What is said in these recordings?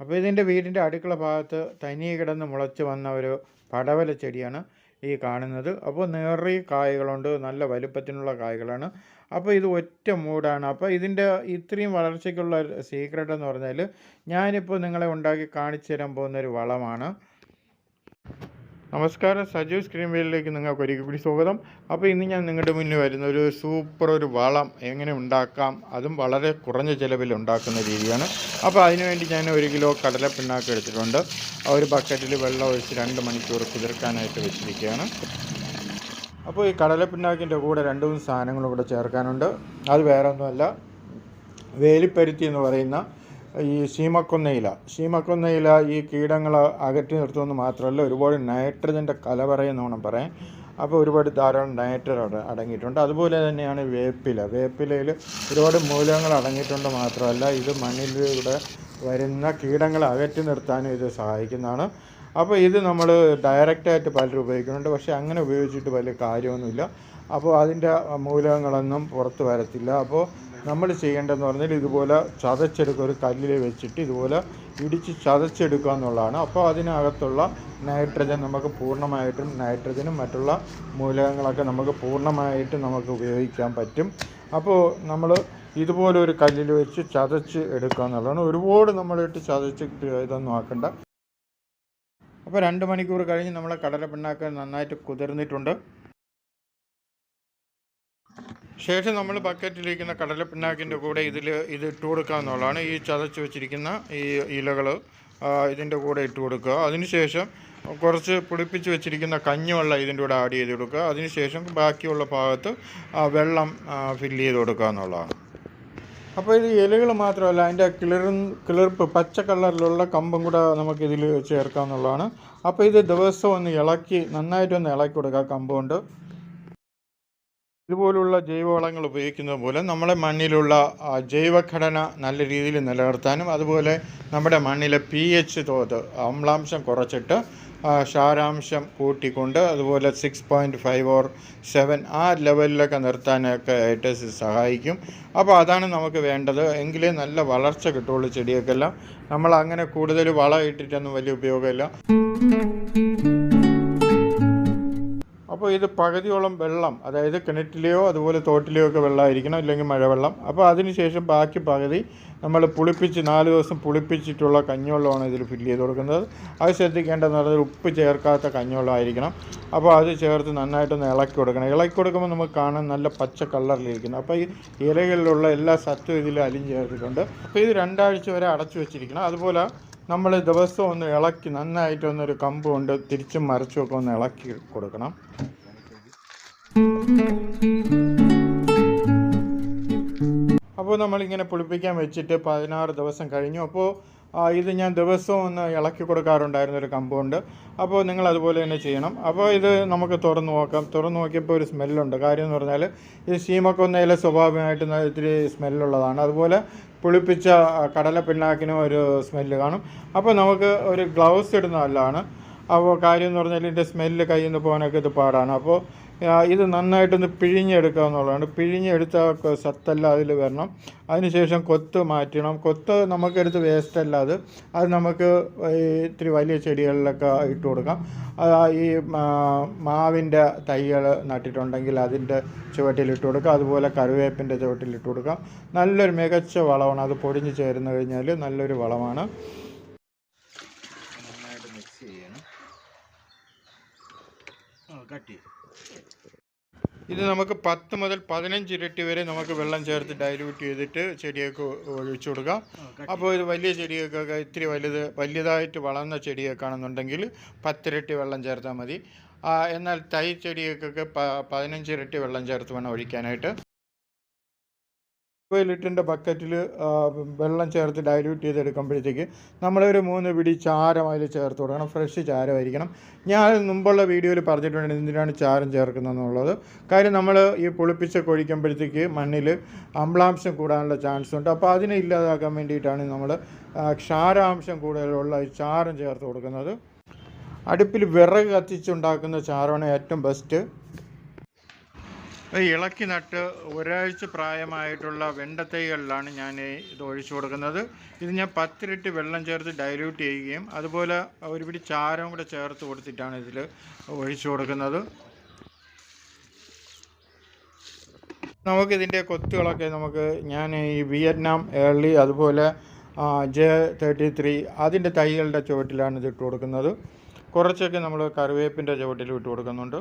അപ്പോൾ ഇതിന്റെ വീടിന്റെ അടുക്കള ഭാഗത്ത് തനിയെ കിടന്ന് മുളച്ച് വന്ന ഒരു പടവല ചെടിയാണ് ഈ കാണുന്നത്. അപ്പോൾ നേറി കായകളുണ്ട് നല്ല വലുപ്പത്തിനുള്ള കായകളാണ്. അപ്പോൾ ഇത് ഒറ്റ മൂടാണ്. അപ്പോൾ ഇതിന്റെ ഇത്രയും വളർച്ചയ്ക്കുള്ള സീക്രട്ട് എന്ന് പറഞ്ഞാൽ ഞാനിപ്പോൾ നിങ്ങളെ ഉണ്ടാക്കി കാണിച്ചു തരാൻ പോകുന്ന ഒരു വളമാണ്. നമസ്കാരം സജു സ്ക്രീൻ വേലിലേക്ക് നിങ്ങൾക്ക് ഒരിക്കൽ കൂടി സ്വാഗതം. അപ്പോൾ ഇന്ന് ഞാൻ നിങ്ങളുടെ മുന്നിൽ വരുന്ന ഒരു സൂപ്പർ ഒരു വളം എങ്ങനെ ഉണ്ടാക്കാം അതും വളരെ കുറഞ്ഞ ചിലവിൽ ഉണ്ടാക്കുന്ന രീതിയാണ്. അപ്പോൾ അതിനുവേണ്ടി ഞാൻ ഒരു കിലോ കടല പിണ്ണാക്ക് എടുത്തിട്ടുണ്ട്. ആ ഒരു ബക്കറ്റിൽ വെള്ളം ഒഴിച്ച് രണ്ട് മണിക്കൂർ കുതിർക്കാനായിട്ട് വെച്ചിരിക്കുകയാണ്. അപ്പോൾ ഈ കടല പിണ്ണാക്കിന്റെ കൂടെ രണ്ട് മൂന്ന് സാധനങ്ങളും കൂടെ ചേർക്കാനുണ്ട്. അത് വേറെ ഒന്നുമല്ല വേലിപ്പരുത്തി എന്ന് പറയുന്ന ഈ ശീമക്കൊന്നയില. ശീമക്കൊന്നയില ഈ കീടങ്ങൾ അകറ്റി നിർത്തുമെന്ന് മാത്രമല്ല ഒരുപാട് നൈട്രജന്റെ കലവറയെന്ന് വേണം പറയാൻ. അപ്പോൾ ഒരുപാട് ധാരാളം നൈട്രജൻ അടങ്ങിയിട്ടുണ്ട്. അതുപോലെ തന്നെയാണ് വേപ്പില. വേപ്പിലയിൽ ഒരുപാട് മൂലകങ്ങൾ അടങ്ങിയിട്ടുണ്ട് മാത്രമല്ല ഇത് മണ്ണിലൂടെ വരുന്ന കീടങ്ങളെ അകറ്റി നിർത്താനും ഇത് സഹായിക്കുന്നതാണ്. അപ്പോൾ ഇത് നമ്മൾ ഡയറക്റ്റായിട്ട് പലരും ഉപയോഗിക്കുന്നുണ്ട്. പക്ഷേ അങ്ങനെ ഉപയോഗിച്ചിട്ട് വലിയ കാര്യമൊന്നുമില്ല. അപ്പോൾ അതിന്റെ മൂലകങ്ങളൊന്നും പുറത്ത് വരത്തില്ല. അപ്പോൾ നമ്മൾ ചെയ്യേണ്ടതെന്ന് പറഞ്ഞാൽ ഇതുപോലെ ചതച്ചെടുക്കുക ഒരു കല്ലിൽ വെച്ചിട്ട് ഇതുപോലെ ഇടിച്ച് ചതച്ചെടുക്കുക എന്നുള്ളതാണ്. അപ്പോൾ അതിനകത്തുള്ള നൈട്രജൻ നമുക്ക് പൂർണമായിട്ടും നൈട്രജനും മറ്റുള്ള മൂലകങ്ങളൊക്കെ നമുക്ക് പൂർണമായിട്ടും നമുക്ക് ഉപയോഗിക്കാൻ പറ്റും. അപ്പോൾ നമ്മൾ ഇതുപോലെ ഒരു കല്ലിൽ വെച്ച് ചതച്ച് എടുക്കുക എന്നുള്ളതാണ്. ഒരുപാട് നമ്മളിട്ട് ചതച്ച് ഇതൊന്നും ആക്കണ്ട. അപ്പോൾ രണ്ട് മണിക്കൂർ കഴിഞ്ഞ് നമ്മളെ കടല പിണ്ണാക്ക് നന്നായിട്ട് കുതിർന്നിട്ടുണ്ട്. ശേഷം നമ്മൾ ബക്കറ്റിലിരിക്കുന്ന കടലപ്പിണ്ണാക്കിന്റെ കൂടെ ഇതിൽ ഇത് ഇട്ട് കൊടുക്കുക എന്നുള്ളതാണ്. ഈ ചതച്ച് വെച്ചിരിക്കുന്ന ഈ ഇലകൾ ഇതിന്റെ കൂടെ ഇട്ട് കൊടുക്കുക. അതിനുശേഷം കുറച്ച് പുളിപ്പിച്ച് വെച്ചിരിക്കുന്ന കഞ്ഞിവെള്ളം ഇതിന്റെ കൂടെ ആഡ് ചെയ്ത് കൊടുക്കുക. അതിനുശേഷം ബാക്കിയുള്ള ഭാഗത്ത് വെള്ളം ഫില്ല് ചെയ്ത് കൊടുക്കുക എന്നുള്ളതാണ്. അപ്പോൾ ഇത് ഇലകൾ മാത്രമല്ല അതിന്റെ കിളിറും കിളിർപ്പ് പച്ച കളറിലുള്ള കമ്പും കൂടെ നമുക്കിതിൽ ചേർക്കാം എന്നുള്ളതാണ്. അപ്പോൾ ഇത് ദിവസം ഒന്ന് ഇളക്കി നന്നായിട്ടൊന്ന് ഇളക്കി കൊടുക്കുക കമ്പ് കൊണ്ട് ഇതുപോലുള്ള ജൈവവളങ്ങൾ ഉപയോഗിക്കുന്നത് മൂലം നമ്മുടെ മണ്ണിലുള്ള ജൈവഘടന നല്ല രീതിയിൽ നിലനിർത്താനും അതുപോലെ നമ്മുടെ മണ്ണിലെ പി എച്ച് തോത് അമ്ലാംശം കുറച്ചിട്ട് ക്ഷാരാംശം കൂട്ടിക്കൊണ്ട് അതുപോലെ six point five or seven ആ ലെവലിലൊക്കെ നിർത്താനൊക്കെ ആയിട്ട് സഹായിക്കും. അപ്പോൾ അതാണ് നമുക്ക് വേണ്ടത്. എങ്കിലേ നല്ല വളർച്ച കിട്ടുള്ളൂ ചെടിയൊക്കെല്ലാം നമ്മൾ അങ്ങനെ കൂടുതൽ വളം ഇട്ടിട്ടൊന്നും വലിയ ഉപയോഗമില്ല. അപ്പോൾ ഇത് പകുതിയോളം വെള്ളം അതായത് കിണറ്റിലെയോ അതുപോലെ തോട്ടിലെയോ ഒക്കെ വെള്ളമായിരിക്കണം ഇല്ലെങ്കിൽ മഴവെള്ളം. അപ്പോൾ അതിനുശേഷം ബാക്കി പകുതി നമ്മൾ പുളിപ്പിച്ച് നാല് ദിവസം പുളിപ്പിച്ചിട്ടുള്ള കഞ്ഞിവെള്ളമാണ് ഇതിൽ ഫില്ല് ചെയ്ത് കൊടുക്കുന്നത്. അത് ശ്രദ്ധിക്കേണ്ടതെന്ന് പറഞ്ഞാൽ ഉപ്പ് ചേർക്കാത്ത കഞ്ഞിവെള്ളമായിരിക്കണം. അപ്പോൾ അത് ചേർത്ത് നന്നായിട്ടൊന്ന് ഇളക്കി കൊടുക്കണം. ഇളക്കി കൊടുക്കുമ്പോൾ നമുക്ക് കാണാൻ നല്ല പച്ച കളറിലിരിക്കുന്നു. അപ്പോൾ ഈ ഇലകളിലുള്ള എല്ലാ സത്വം ഇതിൽ അലിഞ്ഞ് ചേർത്തിട്ടുണ്ട്. അപ്പോൾ ഇത് രണ്ടാഴ്ച വരെ അടച്ചു വെച്ചിരിക്കണം. അതുപോലെ നമ്മൾ ദിവസം ഒന്ന് ഇളക്കി നന്നായിട്ട് ഒന്നൊരു കമ്പ് കൊണ്ട് തിരിച്ചും മറിച്ചും ഒക്കെ ഒന്ന് ഇളക്കി കൊടുക്കണം. അപ്പോൾ നമ്മളിങ്ങനെ പുളിപ്പിക്കാൻ വെച്ചിട്ട് പതിനാറ് ദിവസം കഴിഞ്ഞു. അപ്പോൾ ഇത് ഞാൻ ദിവസവും ഒന്ന് ഇളക്കി കൊടുക്കാറുണ്ടായിരുന്ന ഒരു കമ്പുണ്ട്. അപ്പോൾ നിങ്ങൾ അതുപോലെ തന്നെ ചെയ്യണം. അപ്പോൾ ഇത് നമുക്ക് തുറന്നു നോക്കാം. തുറന്നു നോക്കിയപ്പോൾ ഒരു സ്മെല്ലുണ്ട്. കാര്യം എന്ന് പറഞ്ഞാൽ ഇത് ശീമക്കൊന്നയിലെ സ്വാഭാവികമായിട്ട് ന- ഇത്തിരി സ്മെല്ലുള്ളതാണ്. അതുപോലെ പുളിപ്പിച്ച കടല പിണ്ണാക്കിനും ഒരു സ്മെല്ല് കാണും. അപ്പോൾ നമുക്ക് ഒരു ഗ്ലൗസ് ഇടുന്ന നല്ലതാണ്. അപ്പോൾ കാര്യം എന്ന് പറഞ്ഞാൽ ഇതിന്റെ സ്മെല്ല് കയ്യിൽ നിന്ന് പോകാനൊക്കെ ഇത് പാടാണ്. അപ്പോൾ ഇത് നന്നായിട്ടൊന്ന് പിഴിഞ്ഞെടുക്കുക എന്നുള്ളതാണ്. പിഴിഞ്ഞെടുത്ത സത്തല്ല അതിൽ വരണം. അതിനുശേഷം കൊത്ത് മാറ്റണം. കൊത്ത് നമുക്കെടുത്ത് വേസ്റ്റ് അല്ല അത്. നമുക്ക് ഇത്തിരി വലിയ ചെടികളിലൊക്കെ ഇട്ട് കൊടുക്കാം. ഈ മാവിന്റെ തൈകൾ നട്ടിട്ടുണ്ടെങ്കിൽ അതിന്റെ ചുവട്ടിലിട്ട് കൊടുക്കാം. കൊടുക്കുക അതുപോലെ കറിവേപ്പിന്റെ ചുവട്ടിലിട്ട് കൊടുക്കാം. നല്ലൊരു മികച്ച വളമാണ്. അത് പൊടിഞ്ഞ് ചേർന്ന് കഴിഞ്ഞാൽ നല്ലൊരു വളമാണ് നന്നായിട്ട് മിക്സ് ചെയ്യണം കട്ടി ഇത് നമുക്ക് പത്ത് മുതൽ പതിനഞ്ച് ഇരട്ടി വരെ നമുക്ക് വെള്ളം ചേർത്ത് ഡൈല്യൂട്ട് ചെയ്തിട്ട് ചെടിയൊക്കെ ഒഴിച്ചു കൊടുക്കാം. അപ്പോൾ ഇത് വലിയ ചെടിയൊക്കെ ഇത്തിരി വലുത് വലിയതായിട്ട് വളർന്ന ചെടിയൊക്കെ ആണെന്നുണ്ടെങ്കിൽ പത്തിരട്ടി വെള്ളം ചേർത്താൽ മതി. എന്നാൽ തൈ ചെടിയൊക്കെ പതിനഞ്ച് ഇരട്ടി വെള്ളം ചേർത്ത് വേണം ഒഴിക്കാനായിട്ട്. ഇരുപത് ലിറ്ററിന്റെ ബക്കറ്റിൽ വെള്ളം ചേർത്ത് ഡൈല്യൂട്ട് ചെയ്തെടുക്കുമ്പോഴത്തേക്ക് നമ്മളൊരു മൂന്ന് പിടി ചാരം അതിൽ ചേർത്ത് കൊടുക്കണം. ഫ്രഷ് ചാരമായിരിക്കണം. ഞാൻ മുമ്പുള്ള വീഡിയോയിൽ പറഞ്ഞിട്ടുണ്ട് എന്തിനാണ് ചാരം ചേർക്കുന്നതെന്നുള്ളത്. കാര്യം നമ്മൾ ഈ പുളിപ്പിച്ച കൊഴിക്കുമ്പോഴത്തേക്ക് മണ്ണിൽ അമ്ലാംശം കൂടാനുള്ള ചാൻസ് ഉണ്ട്. അപ്പോൾ അതിനെ ഇല്ലാതാക്കാൻ വേണ്ടിയിട്ടാണ് നമ്മൾ ക്ഷാരാംശം കൂടുതലുള്ള ചാരം ചേർത്ത് കൊടുക്കുന്നത്. അടുപ്പിൽ വിറക് കത്തിച്ചുണ്ടാക്കുന്ന ചാരമാണ് ഏറ്റവും ബെസ്റ്റ് ഇളക്കി നട്ട് ഒരാഴ്ച പ്രായമായിട്ടുള്ള വെണ്ടത്തൈകളിലാണ് ഞാൻ ഇത് ഒഴിച്ചു കൊടുക്കുന്നത്. ഇത് ഞാൻ പത്ത് ലിറ്റർ വെള്ളം ചേർത്ത് ഡൈല്യൂട്ട് ചെയ്യുകയും അതുപോലെ ഒരു പിടി ചാരവും കൂടെ ചേർത്ത് കൊടുത്തിട്ടാണ് ഇതിൽ ഒഴിച്ചു കൊടുക്കുന്നത്. നമുക്കിതിന്റെ കൊത്തുകളൊക്കെ നമുക്ക് ഞാൻ ഈ വിയറ്റ്നാം ഏർലി അതുപോലെ ജെ തേർട്ടി ത്രീ അതിന്റെ തൈകളുടെ ചുവട്ടിലാണ് ഇത് ഇട്ട് കൊടുക്കുന്നത്. കുറച്ചൊക്കെ നമ്മൾ കറിവേപ്പിന്റെ ചുവട്ടിൽ ഇട്ട് കൊടുക്കുന്നുണ്ട്.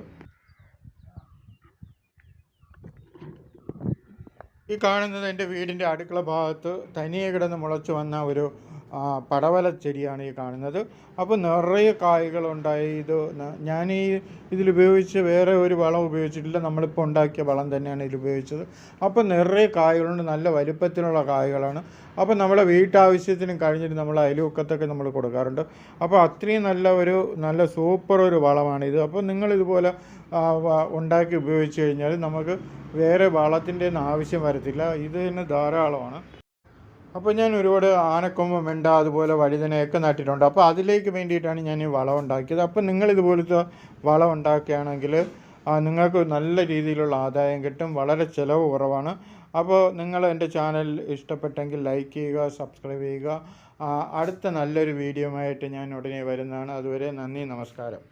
ഈ കാണുന്നത് എന്റെ വീടിന്റെ അടുക്കള ഭാഗത്ത് തനിയെ കിടന്ന് മുളച്ചു വന്ന ഒരു ആ, പടവല ചെടിയാണ് ഈ കാണുന്നത്. അപ്പോൾ നിറയെ കായ്കളുണ്ടായി ഇത് ഞാൻ ഈ ഇതിലുപയോഗിച്ച് വേറെ ഒരു വളം ഉപയോഗിച്ചിട്ടില്ല. നമ്മളിപ്പോൾ ഉണ്ടാക്കിയ വളം തന്നെയാണ് ഇതിലുപയോഗിച്ചത് അപ്പോൾ നിറയെ കായ്കളുണ്ട്. നല്ല വലുപ്പത്തിലുള്ള കായ്കളാണ്. അപ്പോൾ നമ്മുടെ വീട്ടാവശ്യത്തിനും കഴിഞ്ഞിട്ട് നമ്മൾ അയൽവക്കത്തൊക്കെ നമ്മൾ കൊടുക്കാറുണ്ട്. അപ്പോൾ അത്രയും നല്ല ഒരു നല്ല സൂപ്പർ ഒരു വളമാണിത്. അപ്പോൾ നിങ്ങളിതുപോലെ ഉണ്ടാക്കി ഉപയോഗിച്ച് കഴിഞ്ഞാൽ നമുക്ക് വേറെ വളത്തിന്റെ ഒന്നും ആവശ്യം വരത്തില്ല. ഇത് തന്നെ ധാരാളമാണ്. അപ്പോൾ ഞാൻ ഒരുപാട് ആനക്കൊമ്പ് വെണ്ട അതുപോലെ വഴുതനയൊക്കെ നട്ടിട്ടുണ്ട്. അപ്പോൾ അതിലേക്ക് വേണ്ടിയിട്ടാണ് ഞാൻ ഈ വളം ഉണ്ടാക്കിയത്. അപ്പോൾ നിങ്ങൾ ഇതുപോലത്തെ വളം ഉണ്ടാക്കുകയാണെങ്കിൽ നിങ്ങൾക്ക് നല്ല രീതിയിലുള്ള ആദായം കിട്ടും വളരെ ചിലവ് കുറവാണ്. അപ്പോൾ നിങ്ങൾ എന്റെ ചാനൽ ഇഷ്ടപ്പെട്ടെങ്കിൽ ലൈക്ക് ചെയ്യുക സബ്സ്ക്രൈബ് ചെയ്യുക. അടുത്ത നല്ലൊരു വീഡിയോ ആയിട്ട് ഞാൻ ഉടനെ വരുന്നതാണ്. അതുവരെ നന്ദി നമസ്കാരം.